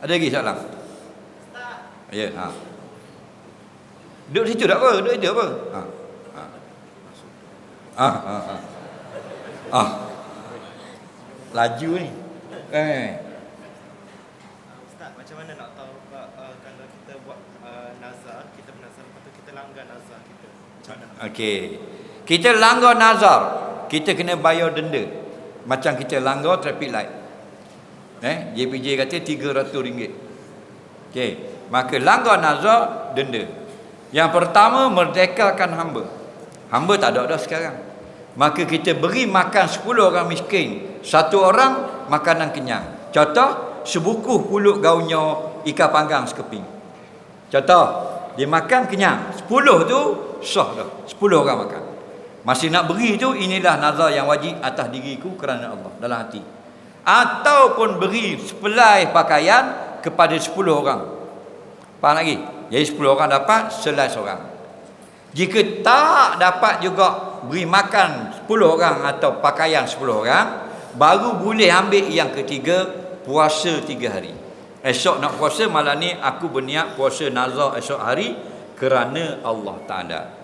Ada lagi soalan? Ya, ha. Duduk situ tak apa? Duduk situ apa? Ha. Ha. Ha, ha, ha. Ah. Laju ni. Eh. Ustaz, macam mana nak tahu uh, kalau kita buat uh, nazar, kita bernazar lepas tu kita langgar nazar kita. Macam mana? Okey. Kita langgar nazar, kita kena bayar denda. Macam kita langgar traffic light. Eh, JPJ kata RM300. Okey. Maka langgar nazar denda. Yang pertama merdekakan hamba. Hamba tak ada dah sekarang. Maka kita beri makan 10 orang miskin. Satu orang makanan kenyang. Contoh, sebukuh pulut gaunnya ikan panggang sekeping. Contoh, dia makan kenyang. 10 tu sah dah. 10 orang makan. Masih nak beri tu inilah nazar yang wajib atas diriku kerana Allah dalam hati. Ataupun beri sepelai pakaian kepada 10 orang. Faham lagi? Jadi 10 orang dapat selai seorang. Jika tak dapat juga beri makan 10 orang atau pakaian 10 orang, baru boleh ambil yang ketiga puasa 3 hari. Esok nak puasa malam ni aku berniat puasa nazar esok hari kerana Allah Taala.